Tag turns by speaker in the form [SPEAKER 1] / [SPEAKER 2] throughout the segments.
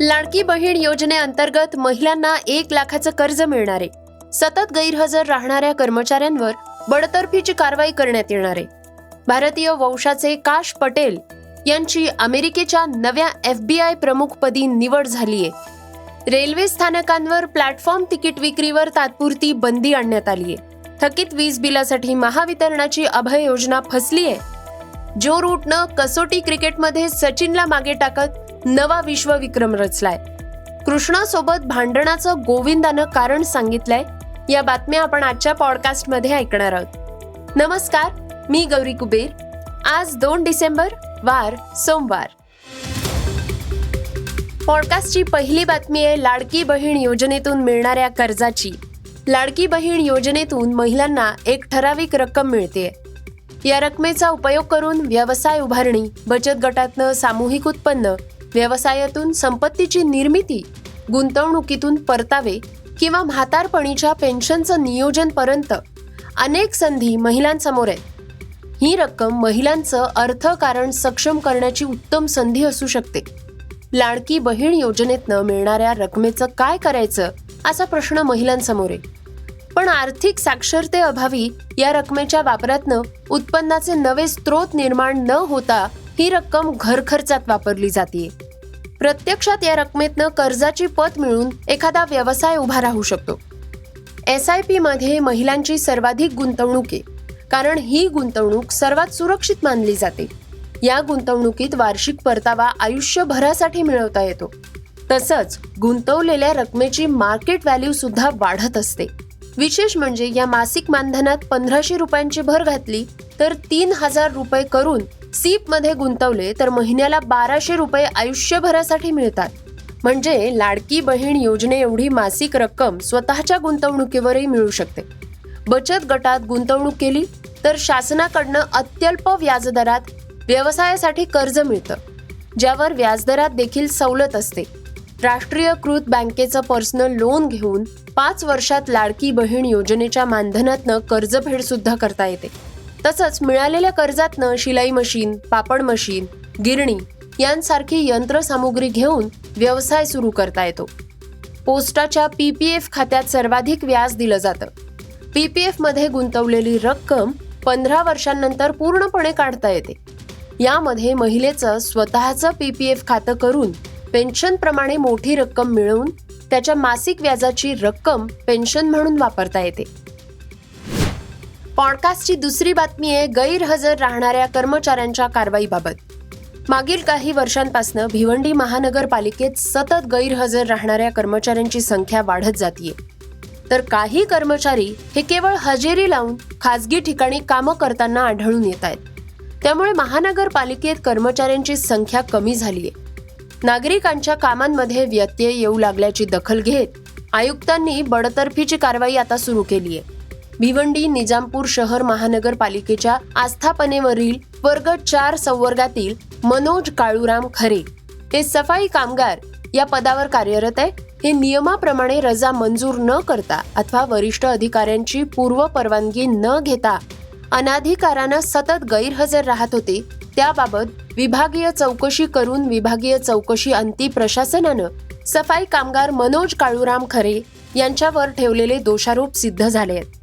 [SPEAKER 1] लाडकी बहीण योजनेअंतर्गत महिलांना एक लाखाचं कर्ज मिळणार. आहे सतत गैरहजर राहणाऱ्या कर्मचाऱ्यांवर बडतर्फीची कारवाई करण्यात येणार. आहे भारतीय वंशाचे काश पटेल यांची अमेरिकेच्या नव्या एफ बी आय प्रमुखपदी निवड झाली आहे रेल्वे स्थानकांवर प्लॅटफॉर्म तिकीट विक्रीवर तात्पुरती बंदी आणण्यात आली आहे थकीत वीज बिलासाठी महावितरणाची अभय योजना फसली आहे जो रूटनं कसोटी क्रिकेटमध्ये सचिनला मागे टाकत नवा विश्वविक्रम रचलाय. कृष्णासोबत भांडणाचं गोविंदानं कारण सांगितलंय या बातम्या आपण आजच्या पॉडकास्टमध्ये ऐकणार आहोत. नमस्कार मी गौरी कुबेर. आज दोन डिसेंबर वार सोमवार. पॉडकास्टची पहिली बातमी आहे लाडकी बहीण योजनेतून मिळणाऱ्या कर्जाची. लाडकी बहीण योजनेतून महिलांना एक ठराविक रक्कम मिळते या रकमेचा उपयोग करून व्यवसाय उभारणी बचत गटातनं सामूहिक उत्पन्न व्यवसायातून संपत्तीची निर्मिती गुंतवणुकीतून परतावे किंवा म्हातारपणीच्या पेन्शनचं नियोजनपर्यंत अनेक संधी महिलांसमोर आहेत. ही रक्कम महिलांचं अर्थकारण सक्षम करण्याची उत्तम संधी असू शकते. लाडकी बहीण योजनेतनं मिळणाऱ्या रकमेचं काय करायचं असा प्रश्न महिलांसमोर आहे. पण आर्थिक साक्षरतेअभावी या रकमेच्या वापरातनं उत्पन्नाचे नवे स्रोत निर्माण न होता ही रक्कम घरखर्चात वापरली जाते प्रत्यक्षात या रकमेतनं कर्जाची पत मिळून एखादा व्यवसाय उभा राहू शकतो. एस आय पी मध्ये महिलांची सर्वाधिक गुंतवणूक आहे कारण ही गुंतवणूक सर्वात सुरक्षित मानली जाते. या गुंतवणुकीत वार्षिक परतावा आयुष्यभरासाठी मिळवता येतो. तसंच गुंतवलेल्या रकमेची मार्केट व्हॅल्यू सुद्धा वाढत असते. विशेष म्हणजे या मासिक मानधनात पंधराशे रुपयांची भर घातली तर तीन हजार रुपये करून सीपमध्ये गुंतवले तर महिन्याला बाराशे रुपये आयुष्यभरासाठी मिळतात. म्हणजे लाडकी बहीण योजने एवढी मासिक रक्कम स्वतःच्या गुंतवणुकीवरही मिळू शकते. बचत गटात गुंतवणूक केली तर शासनाकडनं अत्यल्प व्याजदरात व्यवसायासाठी कर्ज मिळतं. ज्यावर व्याजदरात देखील सवलत असते. राष्ट्रीयकृत बँकेचं पर्सनल लोन घेऊन पाच वर्षात लाडकी बहीण योजनेच्या मानधनातनं कर्जफेडसुद्धा करता येते. तसंच मिळालेल्या कर्जातनं शिलाई मशीन पापड मशीन गिरणी यांसारखी यंत्रसामुग्री घेऊन व्यवसाय सुरू करता येतो. पोस्टाच्या पी पी एफ खात्यात सर्वाधिक व्याज दिलं जातं. पी पी एफमध्ये गुंतवलेली रक्कम पंधरा वर्षांनंतर पूर्णपणे काढता येते. यामध्ये महिलेचं स्वतःचं पी पी एफ खातं करून पेन्शनप्रमाणे मोठी रक्कम मिळवून त्याच्या मासिक व्याजाची रक्कम पेन्शन म्हणून वापरता येते. पॉडकास्टची दुसरी बातमी आहे गैरहजर राहणाऱ्या कर्मचाऱ्यांच्या कारवाईबाबत. मागील काही वर्षांपासून भिवंडी महानगरपालिकेत सतत गैरहजर राहणाऱ्या कर्मचाऱ्यांची संख्या वाढत जातीये. तर काही कर्मचारी हे केवळ हजेरी लावून खाजगी ठिकाणी कामं करताना आढळून येत आहेत. त्यामुळे महानगरपालिकेत कर्मचाऱ्यांची संख्या कमी झालीय. नागरिकांच्या कामांमध्ये व्यत्यय येऊ लागल्याची दखल घेत आयुक्तांनी बडतर्फीची कारवाई आता सुरू केली आहे भिवंडी निजामपूर शहर महानगरपालिकेच्या आस्थापनेवरील वर्ग चार संवर्गातील मनोज काळूराम खरे. हे सफाई कामगार या पदावर कार्यरत आहे हे नियमाप्रमाणे रजा मंजूर न करता अथवा वरिष्ठ अधिकाऱ्यांची पूर्व परवानगी न घेता अनाधिकारानं सतत गैरहजर राहत होते त्याबाबत विभागीय चौकशी करून विभागीय चौकशी अंती प्रशासनानं सफाई कामगार मनोज काळूराम खरे यांच्यावर ठेवलेले दोषारोप सिद्ध झाले आहेत.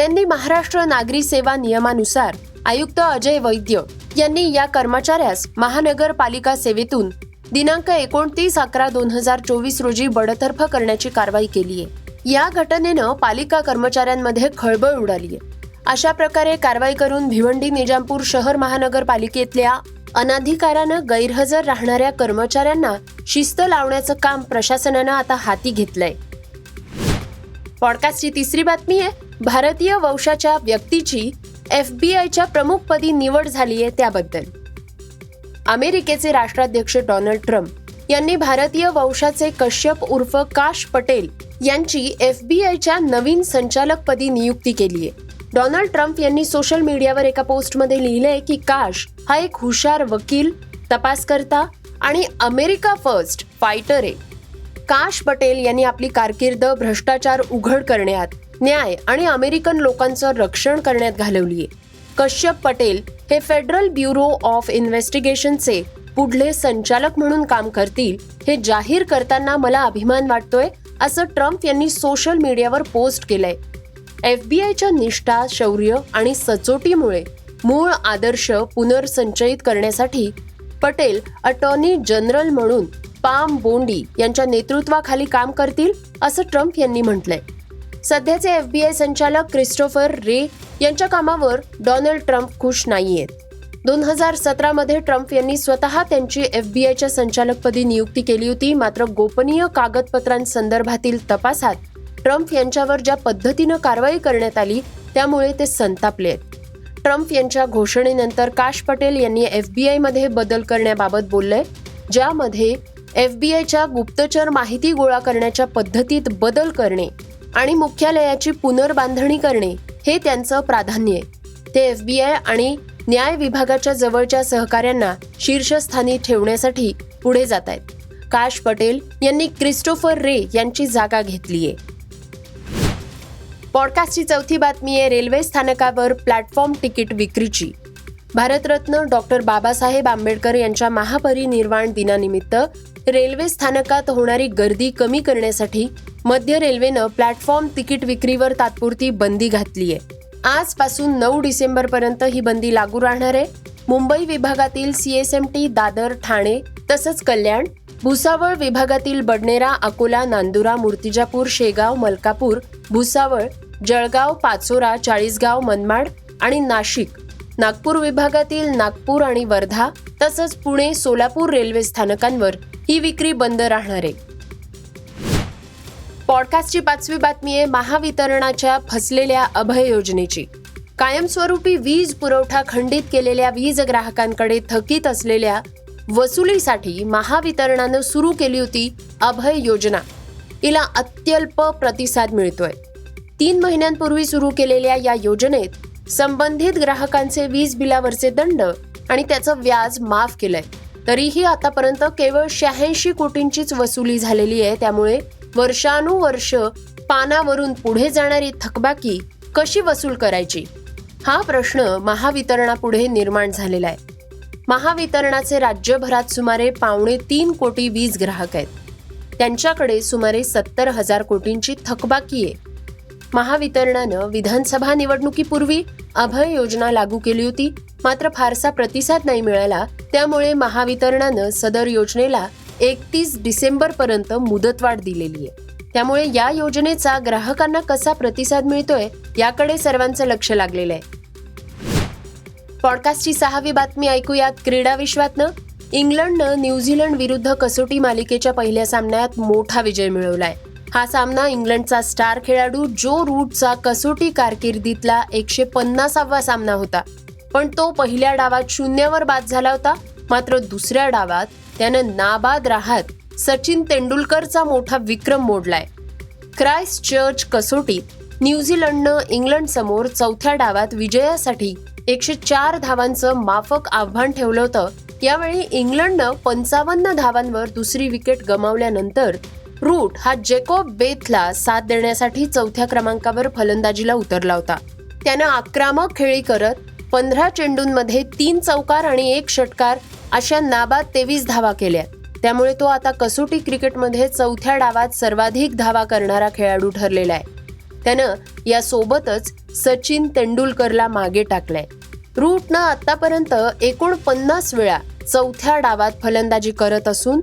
[SPEAKER 1] त्यांनी महाराष्ट्र नागरी सेवा नियमानुसार आयुक्त अजय वैद्य यांनी या कर्मचाऱ्यास महानगरपालिका सेवेतून दिनांक एकोणतीस अकरा दोन हजार चोवीस रोजी बडतर्फ करण्याची कारवाई केली आहे. या घटनेनं पालिका कर्मचाऱ्यांमध्ये खळबळ उडाली आहे. अशा प्रकारे कारवाई करून भिवंडी निजामपूर शहर महानगरपालिकेतल्या अनाधिकारानं गैरहजर राहणाऱ्या कर्मचाऱ्यांना शिस्त लावण्याचं काम प्रशासनानं आता हाती घेतलंय. पॉडकास्टची तिसरी बातमी आहे भारतीय वंशाच्या व्यक्तीची एफ बी आयच्या प्रमुखपदी निवड झाली आहे त्याबद्दल. अमेरिकेचे राष्ट्राध्यक्ष डोनाल्ड ट्रम्प यांनी भारतीय वंशाचे कश्यप उर्फ काश पटेल यांची एफ बी आयच्या नवीन संचालकपदी नियुक्ती केली आहे. डोनाल्ड ट्रम्प यांनी सोशल मीडियावर एका पोस्टमध्ये लिहिलंय की काश हा एक हुशार वकील तपासकर्ता आणि अमेरिका फर्स्ट फायटर आहे. काश पटेल यांनी आपली कारकीर्द भ्रष्टाचार उघड करण्यात न्याय आणि अमेरिकन लोकांचं रक्षण करण्यात घालवली आहे कश्यप पटेल हे फेडरल ब्युरो ऑफ इन्व्हेस्टिगेशनचे पुढले संचालक म्हणून काम करतील हे जाहीर करताना मला अभिमान वाटतोय असं ट्रम्प यांनी सोशल मीडियावर पोस्ट केलंय. एफबीआयच्या निष्ठा शौर्य आणि सचोटीमुळे मूळ आदर्श पुनर्संचयित करण्यासाठी पटेल अटॉर्नी जनरल म्हणून पाम बोंडी यांच्या नेतृत्वाखाली काम करतील असं ट्रम्प यांनी म्हटलंय. सध्याचे एफबीआय संचालक क्रिस्टोफर रे यांच्या कामावर डोनाल्ड ट्रम्प खुश नाहीयेत. दोन हजार सतरामध्ये ट्रम्प यांनी स्वतः त्यांची एफबीआयच्या संचालकपदी नियुक्ती केली होती. मात्र गोपनीय कागदपत्रांसंदर्भातील तपासात ट्रम्प यांच्यावर ज्या पद्धतीनं कारवाई करण्यात आली त्यामुळे ते संतापले आहेत. ट्रम्प यांच्या घोषणेनंतर काश पटेल यांनी एफ बी आयमध्ये बदल करण्याबाबत बोललंय ज्यामध्ये एफबीआयच्या गुप्तचर माहिती गोळा करण्याच्या पद्धतीत बदल करणे आणि मुख्यालयाची पुनर्बांधणी करणे हे त्यांचं प्राधान्य आहे. ते एफबीआय आणि न्याय विभागाच्या जवळच्या सहकाऱ्यांना शीर्षस्थानी ठेवण्यासाठी पुढे जात आहेत. काश पटेल यांनी क्रिस्टोफर रे यांची जागा घेतली आहे. पॉडकास्टची चौथी बातमी आहे रेल्वे स्थानकावर प्लॅटफॉर्म तिकीट विक्रीची. भारतरत्न डॉक्टर बाबासाहेब आंबेडकर यांच्या महापरिनिर्वाण दिनानिमित्त रेल्वे स्थानकात होणारी गर्दी कमी करण्यासाठी मध्य रेल्वेनं प्लॅटफॉर्म तिकीट विक्रीवर तात्पुरती बंदी घातली आहे आजपासून नऊ डिसेंबर पर्यंत ही बंदी लागू राहणार आहे. मुंबई विभागातील सीएसएमटी दादर ठाणे तसंच कल्याण भुसावळ विभागातील बडनेरा अकोला नांदुरा मूर्तिजापूर शेगाव मलकापूर भुसावळ जळगाव पाचोरा चाळीसगाव मनमाड आणि नाशिक नागपूर विभागातील नागपूर आणि वर्धा तसंच पुणे सोलापूर रेल्वे स्थानकांवर ही विक्री बंद राहणार आहे. पॉडकास्टची पाचवी बातमी आहे महावितरणाच्या फसलेल्या अभय योजनेची. कायमस्वरूपी वीज पुरवठा खंडित केलेल्या वीज ग्राहकांकडे थकीत असलेल्या वसुलीसाठी महावितरणानं सुरू केली होती अभय योजना. हिला अत्यल्प प्रतिसाद मिळतोय. तीन महिन्यांपूर्वी सुरू केलेल्या या योजनेत संबंधित ग्राहकांचे वीज बिलावरचे दंड आणि त्याचं व्याज माफ केलंय. तरीही आतापर्यंत केवळ शहाऐंशी कोटींचीच वसुली झालेली आहे. त्यामुळे वर्षानुवर्ष पानावरून पुढे जाणारी थकबाकी कशी वसूल करायची? हा प्रश्न महावितरणापुढे निर्माण झालेला आहे. महावितरणाचे राज्यभरात सुमारे पावणे तीन कोटी वीज ग्राहक आहेत. त्यांच्याकडे सुमारे सत्तर हजार कोटींची थकबाकी आहे. महावितरणानं विधानसभा निवडणुकीपूर्वी अभय योजना लागू केली होती. मात्र फारसा प्रतिसाद नाही मिळाला. त्यामुळे महावितरणानं सदर योजनेला एकतीस डिसेंबर पर्यंत मुदतवाढ दिलेली आहे. त्यामुळे या योजनेचा ग्राहकांना कसा प्रतिसाद मिळतोय याकडे सर्वांचं लक्ष लागलेलं आहे. पॉडकास्टची सहावी बातमी ऐकूयात क्रीडा विश्वातनं. इंग्लंडनं न्यूझीलंड विरुद्ध कसोटी मालिकेच्या पहिल्या सामन्यात मोठा विजय मिळवलाय. हा सामना इंग्लंडचा स्टार खेळाडू जो रूटचा कसोटी कारकिर्दीतला एकशे पन्नासावा सामना होता. पण तो पहिल्या डावात शून्यावर बाद झाला होता. मात्र दुसऱ्या डावात त्यानं नाबाद राहत सचिन तेंडुलकरचा मोठा विक्रम मोडलाय. क्राइस्ट चर्च कसोटीत न्यूझीलंडनं इंग्लंड समोर चौथ्या डावात विजयासाठी एकशे चार धावांचं माफक आव्हान ठेवलं होतं. यावेळी इंग्लंडनं पंचावन्न धावांवर दुसरी विकेट गमावल्यानंतर रूट हा जेकोब बेथला साथ देण्यासाठी चौथ्या क्रमांकावर फलंदाजीला उतरला होता. त्यानं आक्रमक खेळी करत पंधरा चेंडूंमध्ये तीन चौकार आणि एक षटकार अशा नाबाद तेवीस धावा केल्या. त्यामुळे तो आता कसोटी क्रिकेटमध्ये चौथ्या डावात सर्वाधिक धावा करणारा खेळाडू ठरलेला आहे. त्यानं यासोबतच सचिन तेंडुलकरला मागे टाकलंय. रूटनं आतापर्यंत एकोणपन्नास वेळा चौथ्या डावात फलंदाजी करत असून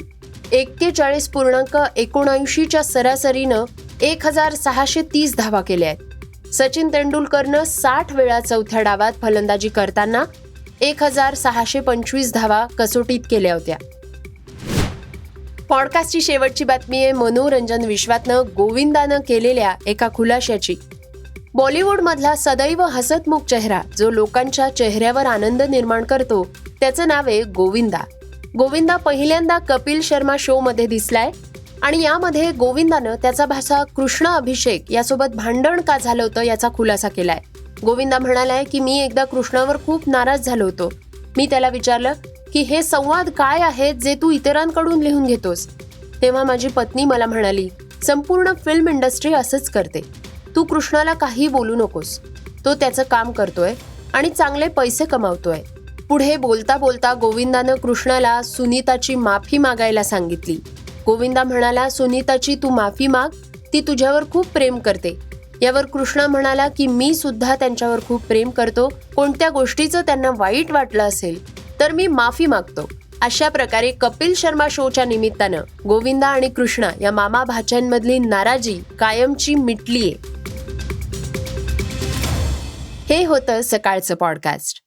[SPEAKER 1] एक्केचाळीस पूर्णांक एकोणऐंशीच्या सरासरीनं एक हजार सहाशे तीस धावा केल्या आहेत. सचिन तेंडुलकरनं साठ वेळा चौथ्या डावात फलंदाजी करताना एक हजार सहाशे पंचवीस धावा कसोटीत केल्या होत्या. पॉडकास्टची शेवटची बातमी आहे मनोरंजन विश्वातनं गोविंदानं केलेल्या एका खुलाशाची बॉलिवूडमधला सदैव हसतमुख चेहरा जो लोकांच्या चेहऱ्यावर आनंद निर्माण करतो त्याचं नाव आहे गोविंदा. गोविंदा पहिल्यांदा कपिल शर्मा शो मध्ये दिसलाय. आणि यामध्ये गोविंदानं त्याचा भाषा कृष्ण अभिषेक यासोबत भांडण का झालं होतं याचा खुलासा केलाय. गोविंदा म्हणालाय की मी एकदा कृष्णावर खूप नाराज झालो होतो. मी त्याला विचारलं की हे संवाद काय आहेत जे तू इतरांकडून लिहून घेतोस? तेव्हा माझी पत्नी मला म्हणाली संपूर्ण फिल्म इंडस्ट्री असंच करते. तू कृष्णाला काही बोलू नकोस. तो त्याचं काम करतोय आणि चांगले पैसे कमावतोय. पुढे बोलता बोलता गोविंदानं कृष्णाला सुनीताची माफी मागायला सांगितली. गोविंदा म्हणाला सुनीताची तू माफी माग ती तुझ्यावर खूप प्रेम करते. यावर कृष्णा म्हणाला की मी सुद्धा त्यांच्यावर खूप प्रेम करतो. कोणत्या गोष्टीचं त्यांना वाईट वाटलं असेल तर मी माफी मागतो. अशा प्रकारे कपिल शर्मा शोच्या निमित्तानं गोविंदा आणि कृष्णा या मामा भाच्यांमधली नाराजी कायमची मिटलीये. हे होतं सकाळचं पॉडकास्ट.